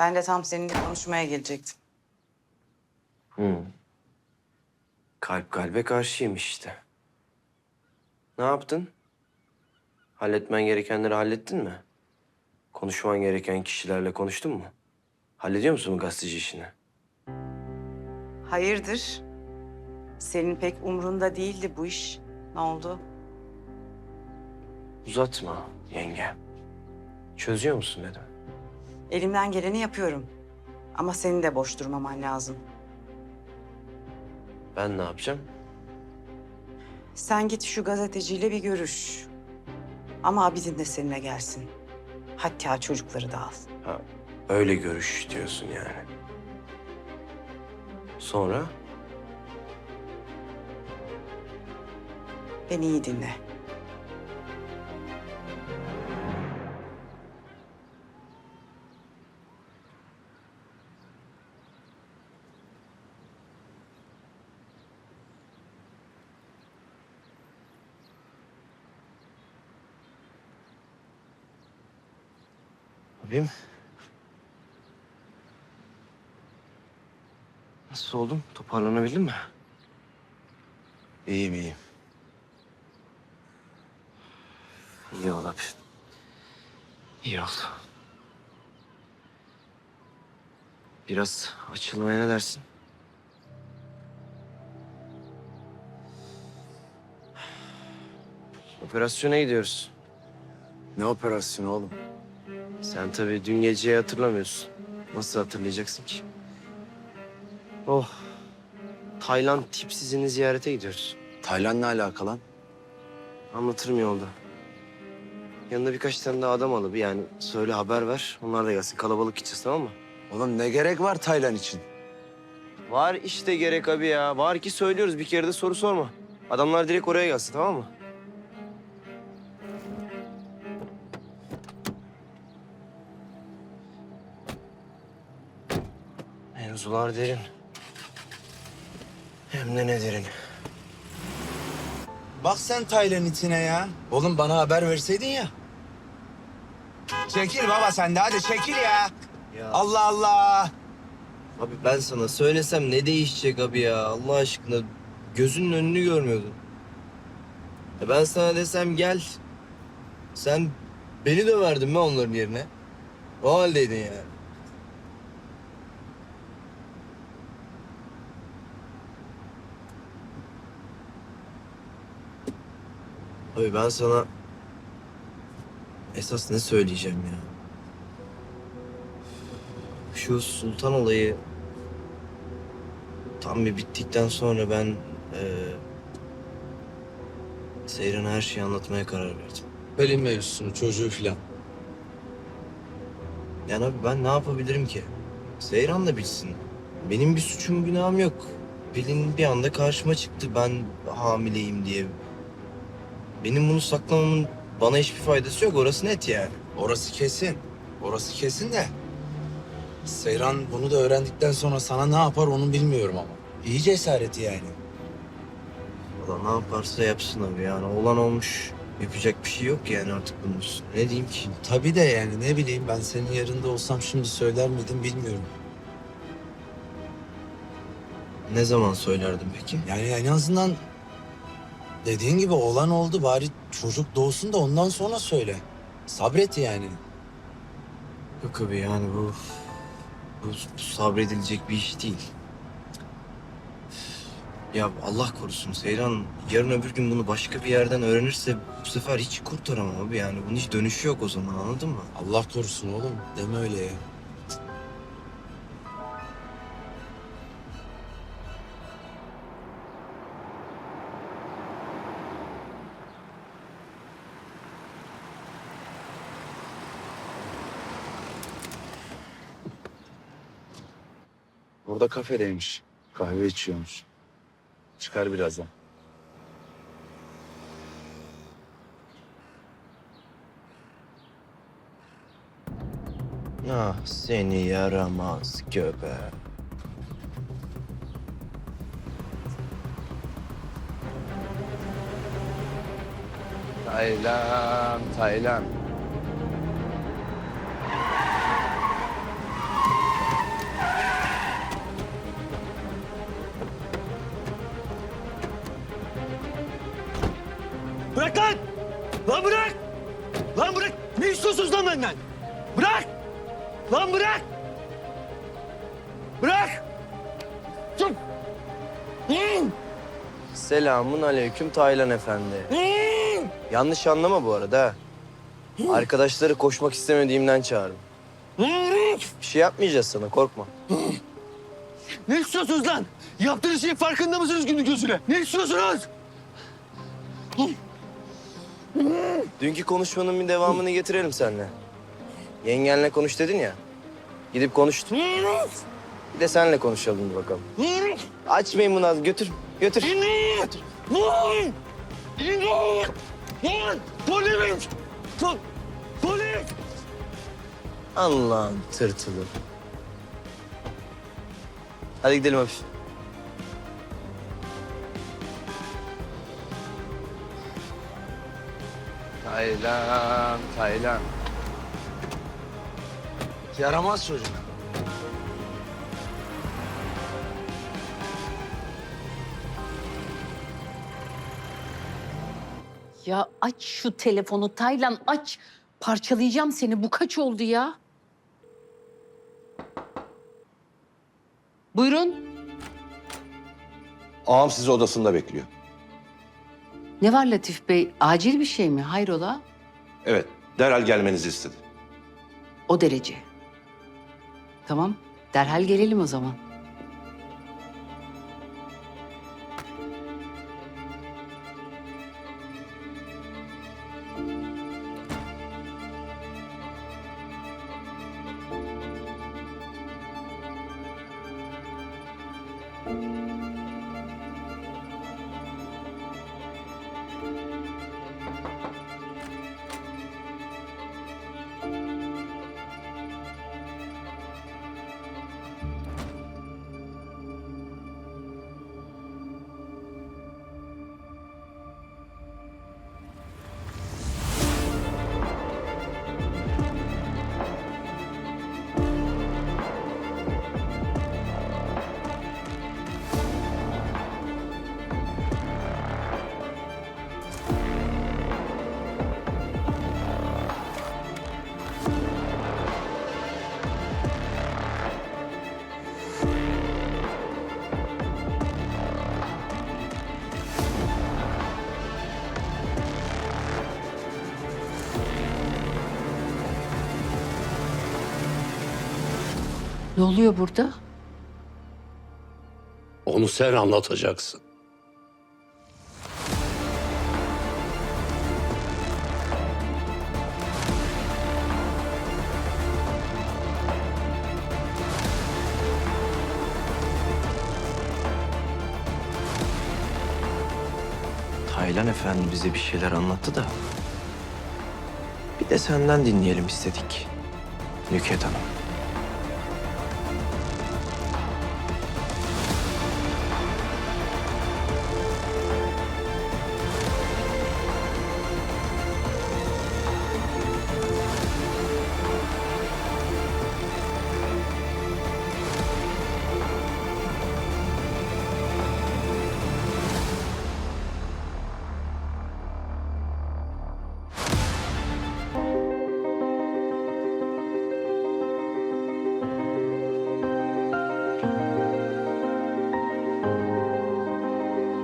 Ben de tam seninle konuşmaya gelecektim. Hı. Kalp kalbe karşıymış işte. Ne yaptın? Halletmen gerekenleri hallettin mi? Konuşman gereken kişilerle konuştun mu? Hallediyor musun bu gazeteci işini? Hayırdır? Senin pek umrunda değildi bu iş. Ne oldu? Uzatma yenge. Çözüyor musun dedim. Elimden geleni yapıyorum. Ama seni de boş durmaman lazım. Ben ne yapacağım? Sen git şu gazeteciyle bir görüş. Ama Abidin de seninle gelsin. Hatta çocukları da al. Ha, öyle görüş diyorsun yani. Sonra? Beni iyi dinle. Abim. Nasıl oldun? Toparlanabildin mi? İyiyim iyiyim. İyi ol abi. İyi ol. Biraz açılmaya ne dersin? Operasyona gidiyoruz. Ne operasyonu oğlum? Sen tabii dün geceyi hatırlamıyorsun. Nasıl hatırlayacaksın ki? Oh. Tayland tipsizini ziyarete gidiyoruz. Tayland'la alakalı lan. Anlatırım yolda. Yanında birkaç tane daha adam alıp yani söyle haber ver. Onlar da gelsin. Kalabalık gideceğiz tamam mı? Oğlum ne gerek var Tayland için? Var işte gerek abi ya. Var ki söylüyoruz. Bir kere de soru sorma. Adamlar direkt oraya gelsin tamam mı? Mevzular derin. Hem de ne derin. Bak sen Tayland içine ya. Oğlum bana haber verseydin ya. Çekil baba sen de hadi çekil ya. Ya Allah Allah. abi ben sana söylesem ne değişecek abi ya Allah aşkına. Gözünün önünü görmüyordun. Ya ben sana desem gel. Sen beni döverdin mi onların yerine? O haldeydin yani. Abi ben sana esas ne söyleyeceğim ya? Şu sultan olayı tam bir bittikten sonra ben eee Seyran'a her şeyi anlatmaya karar verdim. Pelin mevzusunu çocuğu filan. Yani abi ben ne yapabilirim ki? Seyran da bilsin. Benim bir suçum günahım yok. Pelin bir anda karşıma çıktı ben hamileyim diye. Benim bunu saklamamın bana hiçbir faydası yok. Orası net yani. Orası kesin. Orası kesin de. Seyran bunu da öğrendikten sonra sana ne yapar onu bilmiyorum ama. İyi cesareti yani. O da ne yaparsa yapsın abi yani. Olan olmuş. Yapacak bir şey yok yani artık bunun üstüne. Ne diyeyim ki? Tabii de yani ne bileyim ben senin yerinde olsam şimdi söyler miydim bilmiyorum. Ne zaman söylerdim peki? Yani en azından dediğin gibi olan oldu bari çocuk doğsun da ondan sonra söyle. Sabret yani. Yok abi yani bu, bu, bu sabredilecek bir iş değil. Ya Allah korusun Seyran yarın öbür gün bunu başka bir yerden öğrenirse bu sefer hiç kurtaramam abi yani. Bunun hiç dönüşü yok o zaman anladın mı? Allah korusun oğlum. Deme öyle ya. Burada kafedeymiş. Kahve içiyormuş. Çıkar birazdan. Ah seni yaramaz göbe. Taylan, Taylan. Bırak lan! Lan bırak! Lan bırak! Ne istiyorsunuz lan benden? Bırak! Lan bırak! Bırak! Dur! İn! Selamun aleyküm Taylan Efendi. İn! Yanlış anlama bu arada ha. Arkadaşları koşmak istemediğimden çağırdım. İn! Bir şey yapmayacağız sana korkma. Ne istiyorsunuz lan? Yaptığınız şeyin farkında mısınız günlük gözüne? Ne istiyorsunuz? Dünkü konuşmanın bir devamını getirelim seninle. Yengenle konuş dedin ya. Gidip konuştum. Bir de seninle konuşalım bir bakalım. Açmayın bunu az götür. Götür. Vur! Polis! Po- Polis! Allah'ın tırtılı. Hadi gidelim hafif. Taylan, Taylan. Yaramaz çocuk. Ya aç şu telefonu Taylan aç. Parçalayacağım seni. Bu kaç oldu ya? Buyurun. Ağam sizi odasında bekliyor. Ne var Latif Bey? Acil bir şey mi? Hayrola? Evet, derhal gelmenizi istedi. O derece. Tamam. Derhal gelelim o zaman. Ne oluyor burada? Onu sen anlatacaksın. Taylan Efendi bize bir şeyler anlattı da. Bir de senden dinleyelim istedik. Nüket Hanım.